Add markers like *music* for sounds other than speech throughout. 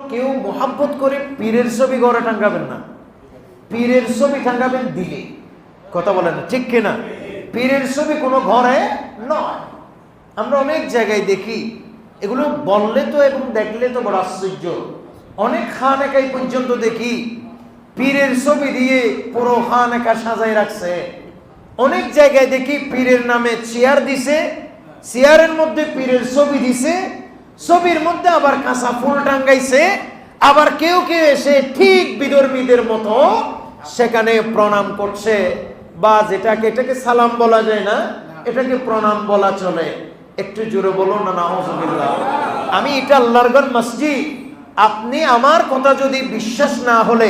কেউ মোহাব্বত করে পীরের ছবি ঘরে টাঙ্গাবেন না। পীরের ছবি টাঙ্গাবেন দিলে। কথা বলেন ঠিক কিনা? পীরের ছবি কোনো ঘরে নয়। আমরা অনেক জায়গায় দেখি, এগুলো বললে তো এবং দেখলে তো বড় আশ্চর্য। অনেক খান একাই পর্যন্ত দেখি, পীরের ছবি দিয়ে পুরো খান একা সাজাই রাখছে। অনেক জায়গায় দেখি পীরের নামে চেয়ার দিছে, চেয়ারের মধ্যে পীরের ছবি দিছে ছবির মধ্যে আবার কাঁচা ফুল টাঙ্গাইছে, আবার কেউ কেউ এসে ঠিক বিধর্মীদের মতো সেখানে প্রণাম করছে। বা যেটাকে, এটাকে সালাম বলা যায় না, এটাকে প্রণাম বলা চলে। একটু জোরে বলুন না আমি এটা আল্লাহর ঘর মসজিদ, আপনি আমার কথা যদি বিশ্বাস না হলে,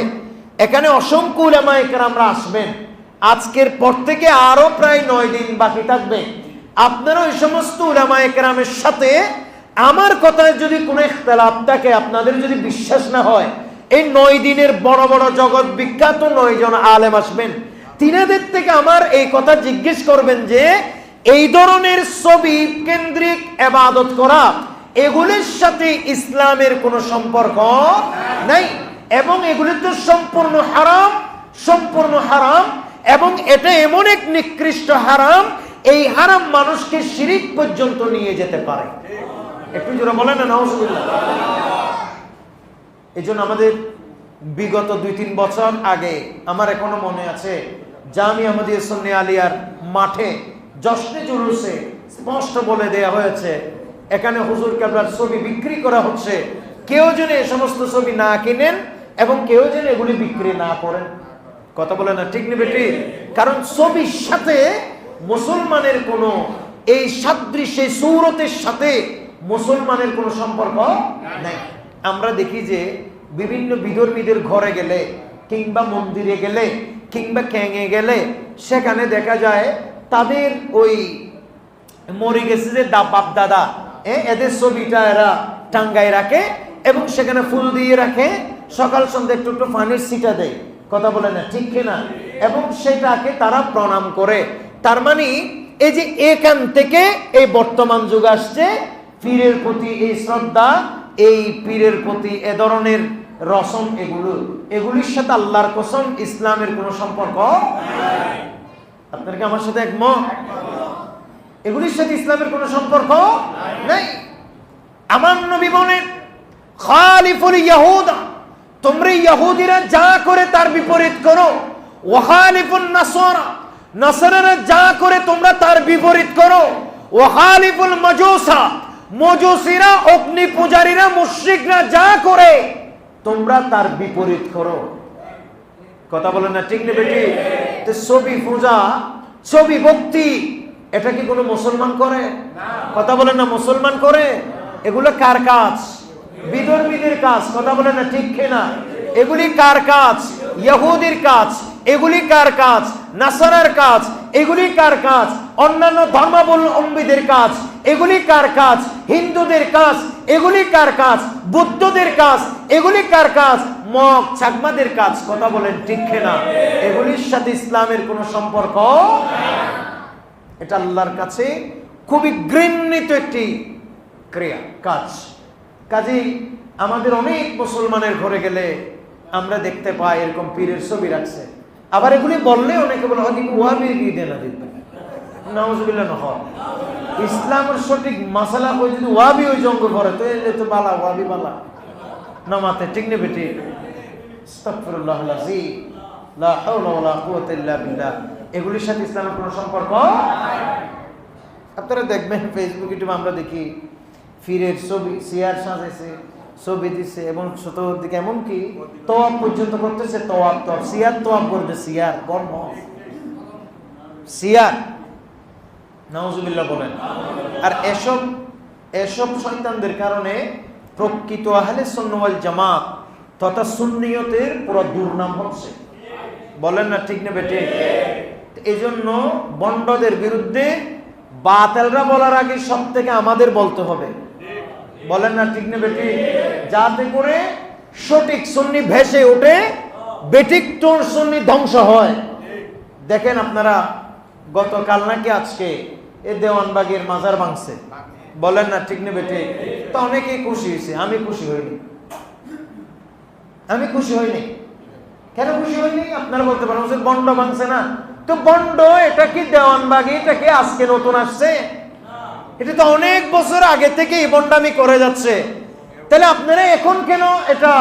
এখানে অসংখ্য উলামায়ে কেরামরা আসবেন। আজকের পর থেকে আরও প্রায় নয় দিন বাকি থাকবে। আপনারা ওই সমস্ত উলামায়ে কেরামের সাথে আমার কথায় যদি কোনো ইখতলাফ থাকে, আপনাদের যদি বিশ্বাস না হয়, এই নয় দিনের বড় বড় জগৎ বিখ্যাত নয় জন আলেম আসবেন। তিনাদের থেকে আমার এই কথা জিজ্ঞেস করবেন যে, এই ধরনের ছবি কেন্দ্রিক এবাদত করা, এগুলির সাথে ইসলামের কোনো সম্পর্ক নাই। এবং এগুলি তো সম্পূর্ণ হারাম সম্পূর্ণ হারাম, এবং এটা এমন এক নিকৃষ্ট হারাম, এই হারাম মানুষকে শিরিক পর্যন্ত নিয়ে যেতে পারে। একটু জোরে বলেন না, নাউজুবিল্লাহ। এই জন্য আমাদের বিগত দুই তিন বছর আগে আমার এখনও মনে আছে, জামি আমাদের সন্নি আলিয়ার মাঠে জশ্নে জুলুসে স্পষ্ট বলে দেয়া হয়েছে, এখানে হুজুর কেবলার ছবি বিক্রি করা হচ্ছে। কেউ যেন এ সমস্ত ছবি না কিনেন এবং কেউ যেন এগুলি বিক্রি না করেন। কথা বলে না, ঠিক নেবে ঠিক কারণ ছবির সাথে মুসলমানের কোনো এই সাদৃশ্যে, সৌরতের সাথে মুসলমানের কোনো সম্পর্ক নাই। আমরা দেখি যে বিভিন্ন বিধর্মীদের ঘরে গেলে, কিংবা মন্দিরে গেলে, কিংবা ক্যাঙে গেলে, সেখানে দেখা যায় তাদের ওই মরে গেছে যে দা বাপ দাদা এদের ছবিটা এরা টাঙ্গায় রাখে এবং সেখানে ফুল দিয়ে রাখে। সকাল সন্ধ্যা একটু একটু পানির সিটা দেয়, কথা বলে না, ঠিক কিনা? এবং সেটাকে তারা প্রণাম করে। তার মানে এই যে এখান থেকে এই বর্তমান যুগ আসছে পীরের প্রতি এই শ্রদ্ধা, এই পীরের প্রতি এ ধরনের রসম এগুলো। এগুলির সাথে আল্লাহর কসম ইসলামের কোনো সম্পর্ক আপনার কি আমার সাথে একমত? এগুলির সাথে ইসলামের কোনো সম্পর্ক নেই। আমার নবী বলেন, খালিফুল ইয়াহুদা, তোমরা ইহুদিরা যা করে তার বিপরীত করো। ওয়াখালিফুন নাসরা, নাসরারা যা করে তোমরা তার বিপরীত করো। ওয়াখালিফুল মাজুসা মজুসিরা, অগ্নি পূজারীরা, মুশরিকরা যা করে, তোমরা তার বিপরীত করো। কথা বলেন না, ঠিক নেবে ছবি পূজা, ছবি ভক্তি, এটা কি কোনো মুসলমান করে? কথা বলেন না, মুসলমান করে? এগুলো কার কাজ? বিধর্মীদের কাজ, কথা বলেন না, ঠিক না? এগুলি কার কাজ? ইহুদির কাজ, এগুলি কার কাজ? নাসারার কাজ, এগুলি কার কাজ? অন্যান্য ধর্মাবলম্বীদের কাজ এগুলি কার কাজ? হিন্দুদের কাজ, এগুলি কার কাজ? বুদ্ধদের কাজ, এগুলি কার কাজ? মগ চাকমাদের কাজ। কথা বলেন ঠিক না এগুলির সাথে ইসলামের কোনো সম্পর্ক এটা আল্লাহর কাছে খুবই ঘৃণিত একটি ক্রিয়া, কাজ। কাজেই আমাদের অনেক মুসলমানের ঘরে গেলে আমরা দেখতে পাই এরকম পীরের ছবি রাখছে। আবার এগুলি বললে অনেকে বলে হয়তো ওয়াবি দিয়ে না দিতে ইসলামের সঠিক মাসালা কই যদি ওয়াবি ওই জঙ্গ করে তো এলে তো বালা, ওয়াবি বালা। নামাতে ঠিক ইল্লা বিল্লাহ। এগুলির সাথে ইসলামের কোনো সম্পর্ক আপনারা দেখবেন ফেসবুক ইউটিউবে আমরা দেখি, ফিরের ছবি চেয়ার সাজাইছে, ছবি দিছে, এবং চতুর্দিকে এমনকি তোয়াব পর্যন্ত করতেছে তোয়াব তোয়াব সিয়ার তোয়াব করবে, সিয়ার কর্ম সিয়ার। নাউজুবিল্লাহ বলেন। আর এসব এসব শয়তানদের কারণে প্রকৃত আহলে সুন্নাওয়াল জামাত তথা সুন্নিয়তের পুরো দুর্নাম হচ্ছে। বলেন না ঠিক নেবে ঠিক এই জন্য বন্ডদের বিরুদ্ধে বাতেলরা বলার আগে সব থেকে আমাদের বলতে হবে। বলেন না ঠিক নেবে ঠিক যাতে করে সঠিক সন্নি ভেসে ওঠে বেটিক তোর সুন্নি ধ্বংস হয়। দেখেন আপনারা, গতকাল নাকি আজকে এ দেওয়ানবাগের মাজার ভাঙছে। বলেন না, ঠিক নেবে, ঠিক। তো অনেকেই খুশি হয়েছে, আমি খুশি হইনি। আমি খুশি হইনি। কেন খুশি হইনি? আপনারা বলতে পারেন, হুজুর, বন্ড ভাঙছে না। তো বন্ড, এটা কি দেওয়ানবাগি? এটা কি আজকে নতুন আসছে? এটা তো অনেক বছর আগে থেকে এই বন্ডামি করে যাচ্ছে। তাহলে আপনারা এখন কেন এটা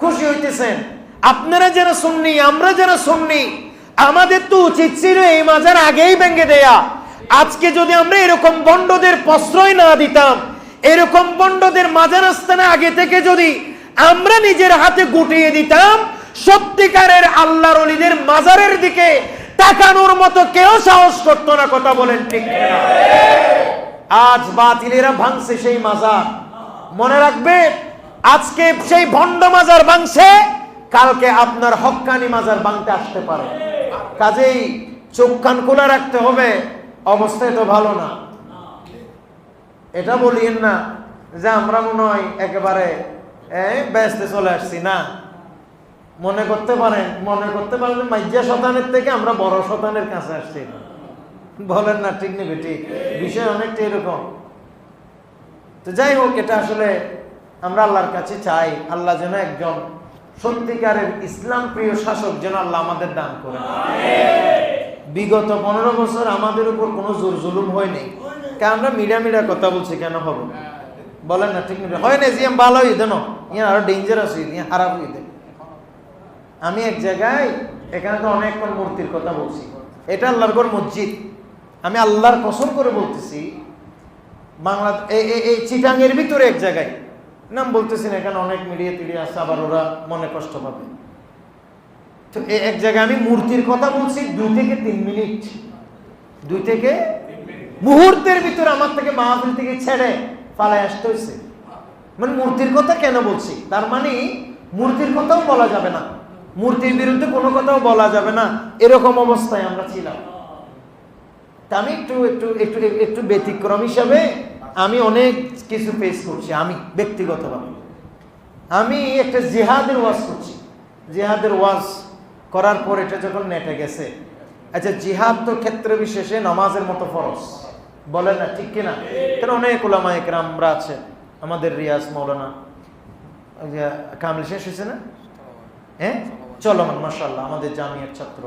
খুশি হইতেছেন? আপনারা যারা শুননি আমরা যারা শুননি আমাদের তো উচিত ছিল এই মাজার আগেই ভেঙে দেয়া। আজকে যদি আমরা এরকম বন্ডদের প্রশ্রয় না দিতাম, এরকম বন্ডদের মাজার আস্তানা আগে থেকে যদি আমরা নিজের হাতে গুটিয়ে দিতাম, সত্যিকারের আল্লাহর অলিদের মাজারের দিকে তাকানোর মতো কেউ সাহস করতো না, কথা বলেন ঠিক আজ বাতিলেরা ভাঙছে সেই মাজার। মনে রাখবে, আজকে সেই ভণ্ড মাজার ভাঙছে, কালকে আপনার হক্কানি মাজার ভাঙতে আসতে পারে। কাজেই চোখ কান খোলা রাখতে হবে। অবস্থায় তো ভালো না। এটা বলিয়েন না যে আমরা মনে হয় একেবারে ব্যস্ত চলে আসছি না। মনে করতে পারেন, মনে করতে পারেন মাইজা শতানের থেকে আমরা বড় শতানের কাছে আসছি। বলেন না, ঠিক নেবে, ঠিক। বিষয় অনেকটা এরকম। তো যাই হোক, এটা আসলে আমরা আল্লাহর কাছে চাই। আল্লাহ যেন একজন সত্যিকারের ইসলাম প্রিয় শাসক যেন আল্লাহ আমাদের দান করে। বিগত পনেরো বছর আমাদের উপর কোনো জোর জুলুম হয়নি আমরা মিডা মিডা কথা বলছি, কেন হব? বলেন না, ঠিক হয় না যে ভালো হই, দেন। ইয়ে আরও ডেঞ্জারাস হই ইয়ে খারাপ হই, দেন। আমি এক জায়গায়, এখানে তো অনেক মূর্তির কথা বলছি। এটা আল্লাহর ঘর মসজিদ। আমি আল্লাহর কসম করে বলতেছি, বাংলা এই চিটাঙ্গের ভিতরে এক জায়গায়। নাম বলতেছি না, এখানে অনেক মিডিয়া টিডিয়া আছে, আবার ওরা মনে কষ্ট পাবে। তো এক জায়গায় আমি মূর্তির কথা বলছি, দুই থেকে তিন মিনিট। দুই থেকে মুহূর্তের ভিতরে আমার থেকে মাহফিল থেকে ছেড়ে পালায় আসতে হয়েছে। মানে মূর্তির কথা কেন বলছি? তার মানে মূর্তির কথাও বলা যাবে না। মূর্তির বিরুদ্ধে কোনো কথাও বলা যাবে না। এরকম অবস্থায় আমরা ছিলাম। তা আমি একটু একটু একটু একটু ব্যতিক্রম হিসাবে আমি অনেক কিছু ফেস করছি, আমি ব্যক্তিগতভাবে। আমি একটা জেহাদের ওয়াজ করছি। জেহাদের ওয়াজ করার পর এটা যখন নেটে গেছে আচ্ছা জিহাদ তো ক্ষেত্র বিশেষে নামাজের মতো ফরজ। বলে না, ঠিক কিনা? কারণ অনেক ওলামা একরামরা আছে আমাদের রিয়াজ মৌলানা কামল, শেষ হয়েছে না? হ্যাঁ? চলমান মাসাল্লাহ আমাদের জামিয়ার ছাত্র,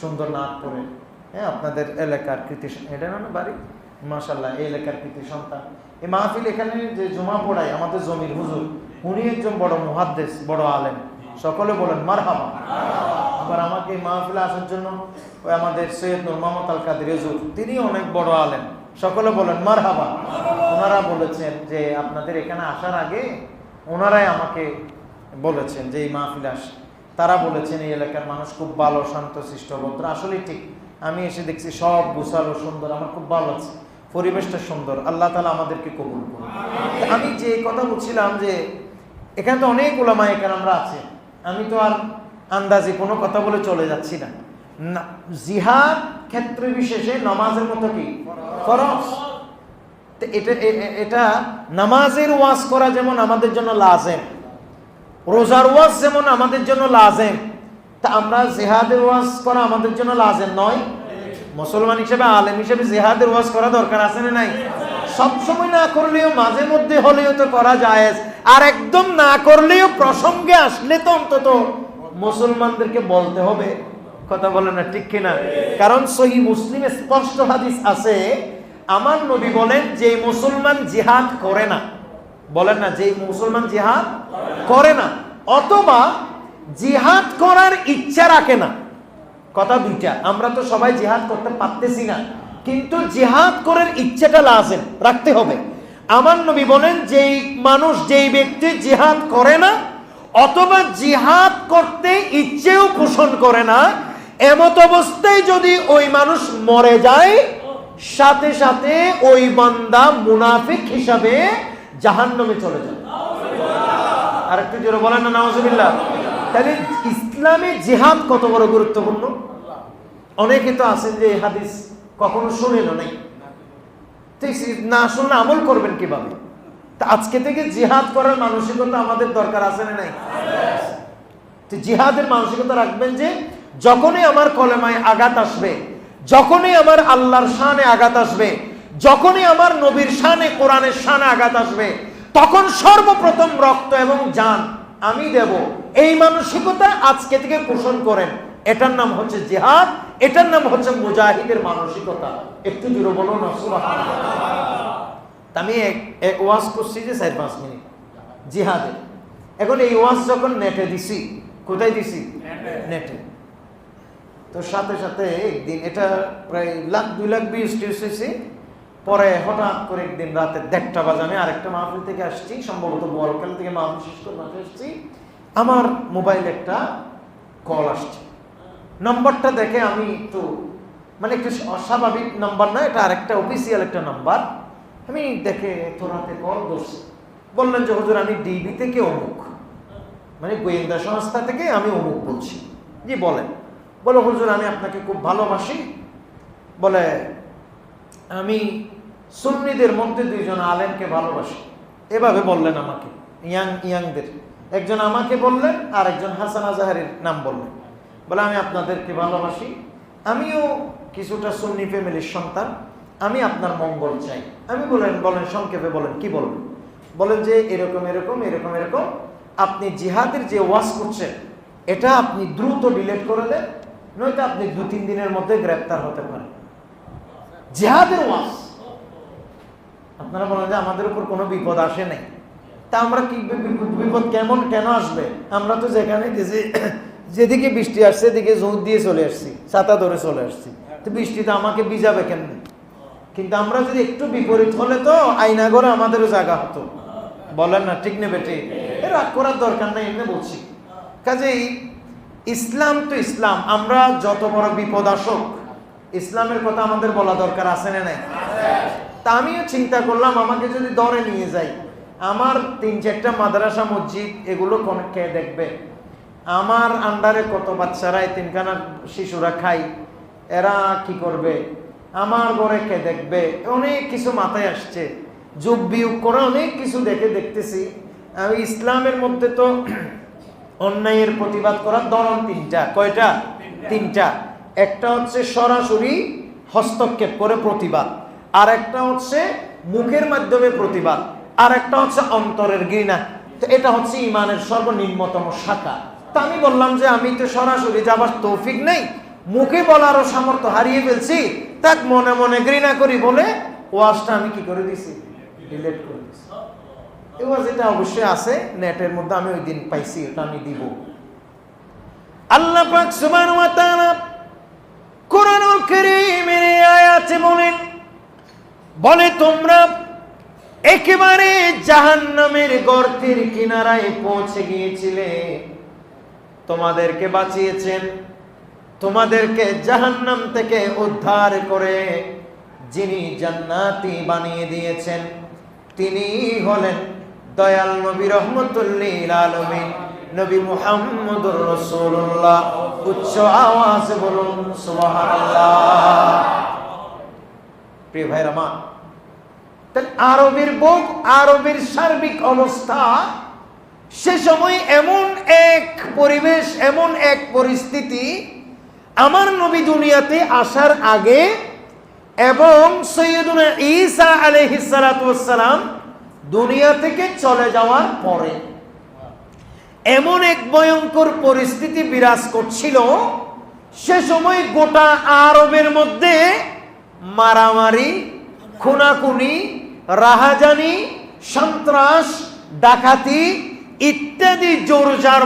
সুন্দর নাচ করে হ্যাঁ আপনাদের এলাকার কৃতি এটা না বাড়ি? মাসাল্লাহ এই এলাকার কৃতি সন্তান। এই মাহফিল এখানে যে জমা পড়ায়, আমাদের জমির হুজুর, উনি একজন বড় মুহাদ্দেস, বড় আলেম। সকলে বলেন মার হাবা আবার আমাকে মাহফিলে আসার জন্য ওই আমাদের সৈয়দ নূর মোহাম্মদ আল কাদের হুজুর তিনি অনেক বড় আলেন সকলে বলেন মার হাবা ওনারা বলেছেন যে, আপনাদের এখানে আসার আগে ওনারাই আমাকে বলেছেন যে এই মাহফিলে আসে তারা বলেছেন, এই এলাকার মানুষ খুব ভালো, শান্ত শিষ্ট ভদ্র। আসলেই ঠিক, আমি এসে দেখছি সব গুছালো, সুন্দর, আমার খুব ভালো আছে পরিবেশটা সুন্দর, আল্লাহ তালা আমাদেরকে কবুল করুন। আমি যে কথা বলছিলাম যে, এখানে তো অনেক ওলামা এখানে আমরা আছে, আমি তো আর আন্দাজে কোনো কথা বলে চলে যাচ্ছি না। না জিহাদ ক্ষেত্রে বিশেষে নামাজের মতো কি? এটা এটা নামাজের ওয়াজ করা যেমন আমাদের জন্য লাজেম রোজার ওয়াজ যেমন আমাদের জন্য লাজেম তা আমরা জেহাদের ওয়াজ করা আমাদের জন্য লাজেম নয়। মুসলমান হিসেবে আলেম হিসেবে জেহাদের ওয়াজ করা দরকার আছে না নাই? সবসময় না করলেও মাঝে মধ্যে হলেও তো করা যায় আর একদম না করলেও প্রসঙ্গে আসলে তো অন্তত মুসলমানদেরকে বলতে হবে। কথা বলে না, ঠিক কিনা? কারণ সহি মুসলিমে স্পষ্ট হাদিস আছে, আমার নবী বলেন যে মুসলমান জিহাদ করে না, বলেন না যে মুসলমান জিহাদ করে না, অথবা জিহাদ করার ইচ্ছা রাখে না, কথা দুইটা। আমরা তো সবাই জিহাদ করতে পারতেছি না, কিন্তু জিহাদ করার ইচ্ছাটা লাজেম, রাখতে হবে। আমার নবী বলেন, যেই মানুষ, যেই ব্যক্তি জিহাদ করে না অথবা জিহাদ করতে ইচ্ছেও পোষণ করে না, এমত অবস্থায় যদি ওই মানুষ মরে যায়, সাথে সাথে ওই বান্দা মুনাফিক হিসাবে জাহান্নামে চলে যায়। আর একটু জোরে বলেন না নামাজুবিল্লাহ তাহলে ইসলামে জিহাদ কত বড় গুরুত্বপূর্ণ? অনেকে তো আছেন যে হাদিস কখনো শুনেন নাই। তো না শুনলে আমল করবেন কীভাবে? আজকে থেকে জিহাদ করার মানসিকতা আমাদের দরকার আছে না নাই? জিহাদের মানসিকতা রাখবেন যে, যখনই আমার কলেমায় আঘাত আসবে, যখনই আমার আল্লাহর শানে আঘাত আসবে, যখনই আমার নবীর শানে, কোরআনের শানে আঘাত আসবে, তখন সর্বপ্রথম রক্ত এবং যান আমি দেব। এই মানসিকতা আজকে থেকে পোষণ করেন। এটার নাম হচ্ছে জিহাদ, এটার নাম হচ্ছে মুজাহিদের মানসিকতা। একটু জোরে বলো না, সুবহানাল্লাহ। তা আমি এক- ওয়াজ করছি যে চার পাঁচ মিনিট। জিহাদে। এখন এই ওয়াজ যখন নেটে দিছি কোথায় দিছি? নেটে। তো সাথে সাথে একদিন এটা প্রায় লাখ দুই লাখ বিশ টিউস হয়েছে। পরে হঠাৎ করে একদিন রাতে দেড়টা বাজে আমি আরেকটা মাহফিল থেকে আসছি সম্ভবত বড়কাল থেকে মাহফিল শেষ করে মাঠে আসছি। আমার মোবাইল একটা কল আসছে। নম্বরটা দেখে আমি একটু মানে একটু অস্বাভাবিক নাম্বার না এটা আরেকটা অফিসিয়াল একটা নাম্বার আমি দেখে এত রাতে কল করছি বললেন যে, হুজুর, আমি ডিবি থেকে অমুক। মানে গোয়েন্দা সংস্থা থেকে আমি অমুক বলছি। জি, বলেন। বলো, হুজুর, আমি আপনাকে খুব ভালোবাসি। বলে, আমি সুন্নিদের মধ্যে দুইজন আলেমকে ভালোবাসি। এভাবে বললেন আমাকে, ইয়াং, ইয়াংদের। একজন আমাকে বললেন আর একজন হাসান আজাহারের নাম বললেন। বলে, আমি আপনাদেরকে ভালোবাসি। আমিও কিছুটা সুন্নি ফ্যামিলির সন্তান। আমি আপনার মঙ্গল চাই। আমি বলেন বলেন, সংক্ষেপে বলেন, কি বলবেন? বলেন যে এরকম এরকম এরকম এরকম। আপনি জিহাদের যে ওয়াশ করছেন, এটা আপনি দ্রুত ডিলেট করে দেন, নয়তো আপনি দু, তিন দিনের মধ্যে গ্রেপ্তার হতে পারেন। জিহাদের ওয়াজ। আপনারা বলেন যে আমাদের উপর কোনো বিপদ আসে নাই। তা আমরা কি বিপদ কেমন, কেন আসবে? আমরা তো যেখানে গেছি, যেদিকে বৃষ্টি আসছে, এদিকে জোর দিয়ে চলে আসছি, ছাতা ধরে চলে আসছি। তো বৃষ্টিতে আমাকে ভিজাবে কেমন? কিন্তু আমরা যদি একটু বিপরীত হলে তো আইনাগরে আমাদেরও জায়গা হতো। বলেন না, ঠিক নেবে ঠিক রাগ করার দরকার নাই, এমনি বলছি। কাজেই ইসলাম তো ইসলাম, আমরা যত বড় বিপদ আসুক, ইসলামের কথা আমাদের বলা দরকার আছে না নাই? তা আমিও চিন্তা করলাম, আমাকে যদি দরে নিয়ে যাই, আমার তিন চারটা মাদ্রাসা, মসজিদ, এগুলো কোন কে দেখবে? আমার আন্ডারে কত বাচ্চারা তিনখানা শিশুরা খাই এরা কি করবে? আমার ঘরে কে দেখবে? অনেক কিছু মাথায় আসছে। যোগ বিয়োগ করে অনেক কিছু দেখে দেখতেছি। আমি ইসলামের মধ্যে তো *clears throat* অন্যায়ের প্রতিবাদ করার ধরন তিনটা। কয়টা? তিনটা। একটা হচ্ছে সরাসরি হস্তক্ষেপ করে প্রতিবাদ। আর একটা হচ্ছে মুখের মাধ্যমে প্রতিবাদ। আর একটা হচ্ছে অন্তরের ঘৃণা। তো এটা হচ্ছে ইমানের সর্বনিম্নতম শাখা। তা আমি বললাম যে আমি তো সরাসরি যাবার তৌফিক নেই। মুখে বলারও সামর্থ্য হারিয়ে ফেলছি। তাক মনে মনে ঘৃণা করি বলে ওয়াজটা আমি কি করে দিছি? ডিলেট করে দিছি। এবার যেটা অবশ্যই আছে, নেটের মধ্যে আমি ওই দিন পাইছি ওটা আমি দিব। আল্লাহ পাক সুবহানাহু ওয়া তাআলা কোরআনুল কারীমের আয়াতে বলেন, বলে, তোমরা একেবারে জাহান্নামের গর্তের কিনারায় পৌঁছে গিয়েছিলে। তোমাদেরকে বাঁচিয়েছেন তোমাদেরকে জাহান্নাম থেকে উদ্ধার করে যিনি জান্নাতি বানিয়ে দিয়েছেন, তিনি হলেন দয়াল নবী রহমতুল্লিল আলমিন, নবী মুহাম্মদুর রসুল্লাহ উচ্চ আওয়াজ বলুন, সুবহানাল্লাহ। প্রিয় ভাইরা মা আরবের বুক, আরবের সার্বিক অবস্থা, সে সময় এমন এক পরিবেশ, এমন এক পরিস্থিতি আমার নবী দুনিয়াতে আসার আগে এবং সৈয়দুনা ঈসা আলহিসালাম দুনিয়া থেকে চলে যাওয়ার পরে এমন এক ভয়ঙ্কর পরিস্থিতি বিরাজ করছিল, সে সময় গোটা আরবের মধ্যে মারামারি খুনাকুনি রাহাজানি, সন্ত্রাস, ডাকাতি ইত্যাদি জোরজার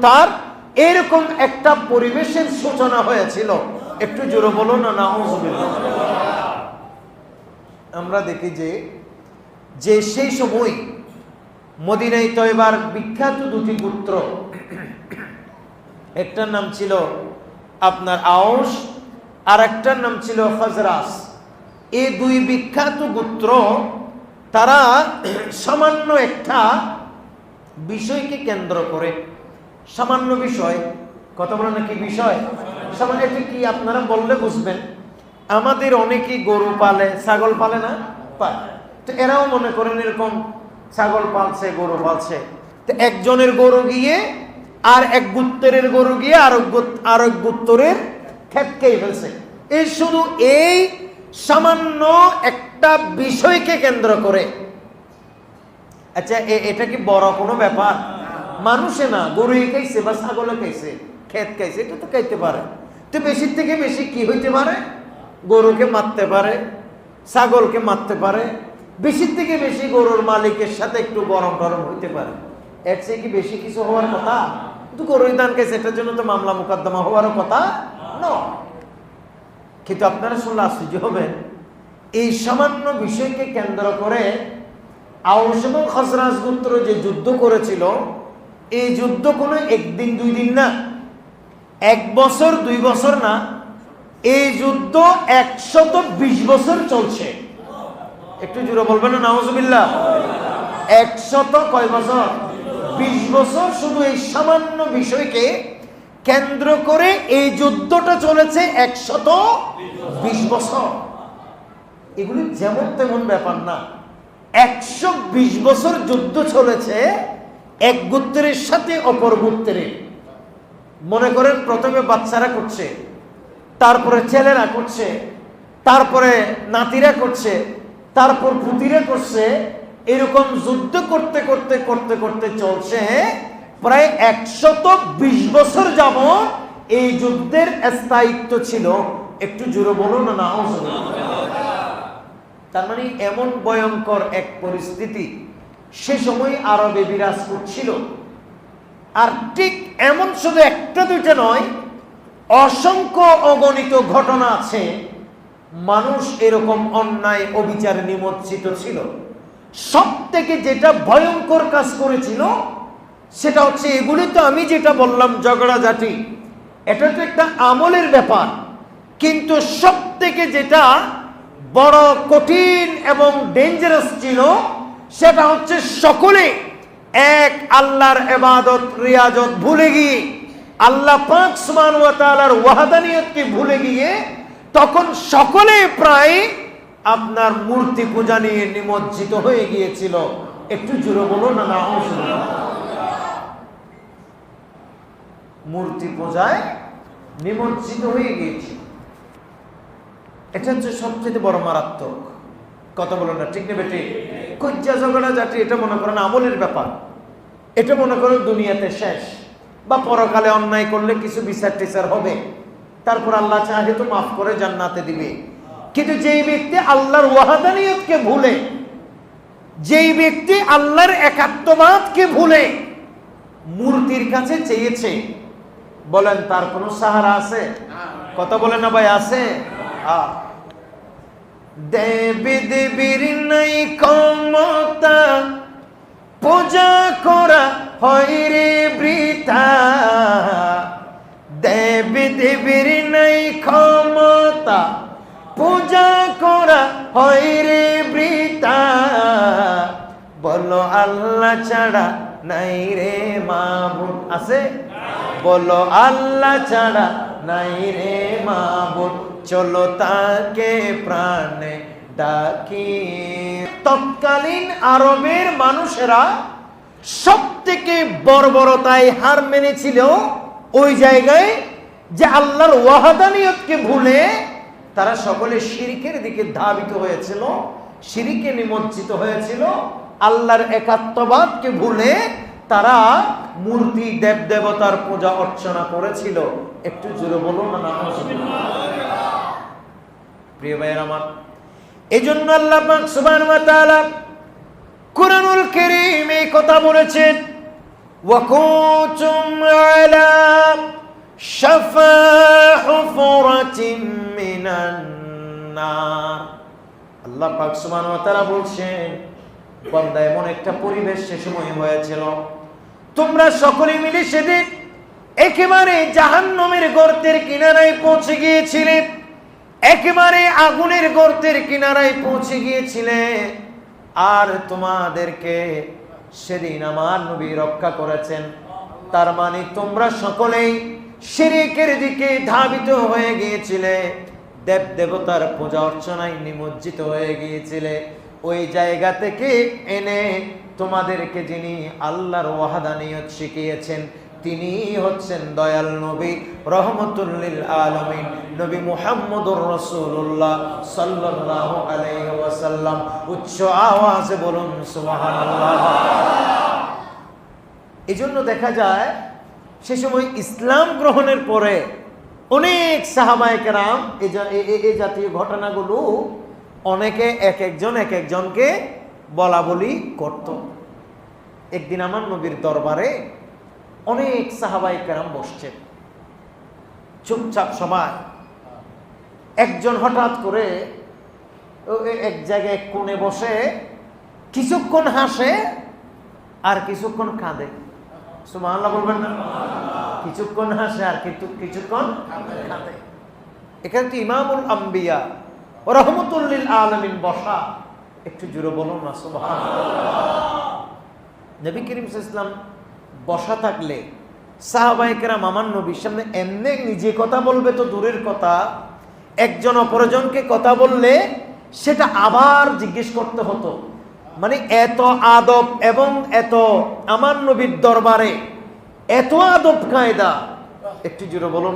তার এরকম একটা পরিবেশের সূচনা হয়েছিল। একটু জোরে বলো না না আমরা দেখি যে যে সেই সময় মদিনাই তয়বার বিখ্যাত দুটি পুত্র। একটার নাম ছিল আপনার আওস আর একটার নাম ছিল হজরাস এই দুই বিখ্যাত গোত্র তারা সামান্য একটা বিষয়কে কেন্দ্র করে সামান্য বিষয়। কথা বলে নাকি বিষয়? সামান্য এটা কি আপনারা বললে বুঝবেন। আমাদের অনেকেই গরু পালে, ছাগল পালে না? পালে তো এরাও মনে করেন এরকম ছাগল পালছে, গরু পালছে। তো একজনের গরু গিয়ে আর এক গুত্তরের গরু গিয়ে আর এক গুত্তরের খেতকেই ফেলছে। এই শুধু এই সামান্য একটা বিষয়কে কেন্দ্র করে। আচ্ছা এটা কি বড় কোনো ব্যাপার? মানুষে না গরুই খাইছে বা ছাগলে খাইছে, ক্ষেত খাইছে, এটা তো খাইতে পারে। তো বেশির থেকে বেশি কি হইতে পারে? গরুকে মারতে পারে, ছাগলকে মারতে পারে। বেশির থেকে বেশি গরুর মালিকের সাথে একটু গরম টরম হইতে পারে। এর চেয়ে কি বেশি কিছু হওয়ার কথা? কিন্তু গরুই দান খাইছে, এটার জন্য তো মামলা মোকদ্দমা হওয়ারও কথা নয় কিন্তু আপনারা শুনলে আশ্চর্য হবেন, এই সামান্য বিষয়কে কেন্দ্র করে আউস এবং খসরাজ গোত্র যে যুদ্ধ করেছিল এই যুদ্ধ কোনো একদিন, দুই দিন না। এক বছর, দুই বছর না। এই যুদ্ধ একশত বিশ বছর চলছে। একটু জুড়ে বলবেন না, নাউজুবিল্লাহ। একশত কয় বছর? বিশ বছর শুধু এই সামান্য বিষয়কে কেন্দ্র করে এই যুদ্ধটা চলেছে একশত বিশ বছর। এগুলি যেমন তেমন ব্যাপার না। একশো বিশ বছর যুদ্ধ চলেছে এক গোত্রের সাথে অপর গোত্রের মনে করেন, প্রথমে বাচ্চারা করছে, তারপরে ছেলেরা করছে, তারপরে নাতিরা করছে, তারপর পুতিরা করছে, এরকম যুদ্ধ করতে করতে করতে করতে চলছে প্রায় একশত বিশ বছর যাব এই যুদ্ধের স্থায়িত্ব ছিল। একটু জোরে বলুন না। তার মানে এমন ভয়ঙ্কর এক পরিস্থিতি সে সময় আরবে বিরাজ করছিল আর ঠিক এমন শুধু একটা দুইটা নয়, অসংখ্য অগণিত ঘটনা আছে, মানুষ এরকম অন্যায় অবিচারে নিমজ্জিত ছিল। সব থেকে যেটা ভয়ঙ্কর কাজ করেছিল, সেটা হচ্ছে এগুলি তো আমি যেটা বললাম, ঝগড়াঝাটি। এটা তো একটা আমলের ব্যাপার। কিন্তু সব থেকে যেটা বড় কঠিন এবং ডেঞ্জারাস ছিল সেটা হচ্ছে সকলে এক আল্লাহর এবাদত রিয়াজত ভুলে গিয়ে, আল্লাহ পাক সুমান ওয়াতালার ওয়াহাদানিয়তকে ভুলে গিয়ে তখন সকলে প্রায় আপনার মূর্তি পূজা নিয়ে নিমজ্জিত হয়ে গিয়েছিল। একটু জুড়ে বলো না না। মূর্তি পূজায় নিমজ্জিত হয়ে গিয়েছিল। এটা হচ্ছে সবচেয়ে বড় মারাত্মক। কথা বলো না ঠিক নেবে ঠিক কজ্জা ঝগড়া জাতি এটা মনে করেন আমলের ব্যাপার। এটা মনে করেন দুনিয়াতে শেষ। বা পরকালে অন্যায় করলে কিছু বিচার টিচার হবে। তারপর আল্লাহ চাহে তো মাফ করে জান্নাতে দিবে। কিন্তু যেই ব্যক্তি আল্লাহর ওয়াহাদানিয়তকে ভুলে যেই ব্যক্তি আল্লাহর একাত্মবাদকে ভুলে মূর্তির কাছে চেয়েছে বলেন তার কোনো সাহারা আছে? কথা বলেন না ভাই আছে? আহ। দেবী দেবীর নাই ক্ষমতা। পূজা করা হয় রে বৃথা। দেবী দেবীর নাই ক্ষমতা। পূজা করা হয় রে বৃথা। বলো আল্লাহ ছাড়া নাই রে মাবুদ। আছে? বলো আল্লাহ ছাড়া নাই রে মাবুদ, চলো তাকে প্রাণে ডাকি। তৎকালীন আরবের মানুষেরা সব থেকে বর্বরতায় হার মেনেছিল ওই জায়গায় যে আল্লাহর ওয়াহাদানিয়তকে ভুলে তারা সকলে শিরিকের দিকে ধাবিত হয়েছিল, শিরিকে নিমজ্জিত হয়েছিল, আল্লাহর একাত্মবাদকে ভুলে তারা মূর্তি দেব দেবতার পূজা অর্চনা করেছিল। একটু জোরে বলুন না প্রিয় ভাইয়ের আমার এই জন্য আল্লাহ তাআলা কুরআনুল কারীম এই কথা বলেছেন ওয়াকুতুম আলা শাফা হুফরাতিম মিনান নার। আল্লাহ পাক সুবহানাহু ওয়া তাআলা বলছেন, বান্দা, এমন একটা পরিবেশ সে সময় হয়েছিল তোমরা সকলে মিলে সেদিন একেবারে জাহান্নামের গর্তের কিনারায় পৌঁছে গিয়েছিলে। একেবারে আগুনের গর্তের কিনারায় পৌঁছে গিয়েছিলে। আর তোমাদেরকে সেদিন আমার নবী রক্ষা করেছেন। তার মানে তোমরা সকলেই শিরিকের দিকে ধাবিত হয়ে গিয়েছিলে। দেব দেবতার পূজা অর্চনায় নিমজ্জিত হয়ে গিয়েছিলে। ওই জায়গা থেকে এনে তোমাদেরকে যিনি আল্লাহর ওয়াহাদানিয়ত শিখিয়েছেন তিনি হচ্ছেন দয়াল নবী রহমতুল্লিল আলমিন, নবী মুহাম্মদুর রসুল্লাহ সাল্লাল্লাহু আলাইহি ওয়াসাল্লাম। উচ্চ আওয়াজে বলুন, সুবহানাল্লাহ। এই জন্য দেখা যায়, সে সময় ইসলাম গ্রহণের পরে অনেক সাহাবায়কেরাম এ- জাতীয় ঘটনাগুলো অনেকে এক একজন এক একজনকে বলা বলি করত। একদিন আমার নবীর দরবারে অনেক সাহাবায়কেরাম বসছেন চুপচাপ সবাই। একজন হঠাৎ করে এক জায়গায় এক কোণে বসে, কিছুক্ষণ হাসে আর কিছুক্ষণ কাঁদে। সুবহানাল্লাহ বলবেন না? কিছুক্ষণ হাসে আর কিছু কিছুক্ষণ কাঁদে। এখানে তো ইমামুল আম্বিয়া রহমতুল্লিল আলমিন বসা। একটু জুড়ে বলুন না নবী করিম ইসলাম বসা থাকলে সাহাবাহিকেরা মামান নবীর সামনে এমনি নিজে কথা বলবে তো দূরের কথা, একজন অপরজনকে কথা বললে সেটা আবার জিজ্ঞেস করতে হতো। মানে এত আদব এবং এত আমার নবীর দরবারে এত আদব কায়দা। একটু জুড়ে বলুন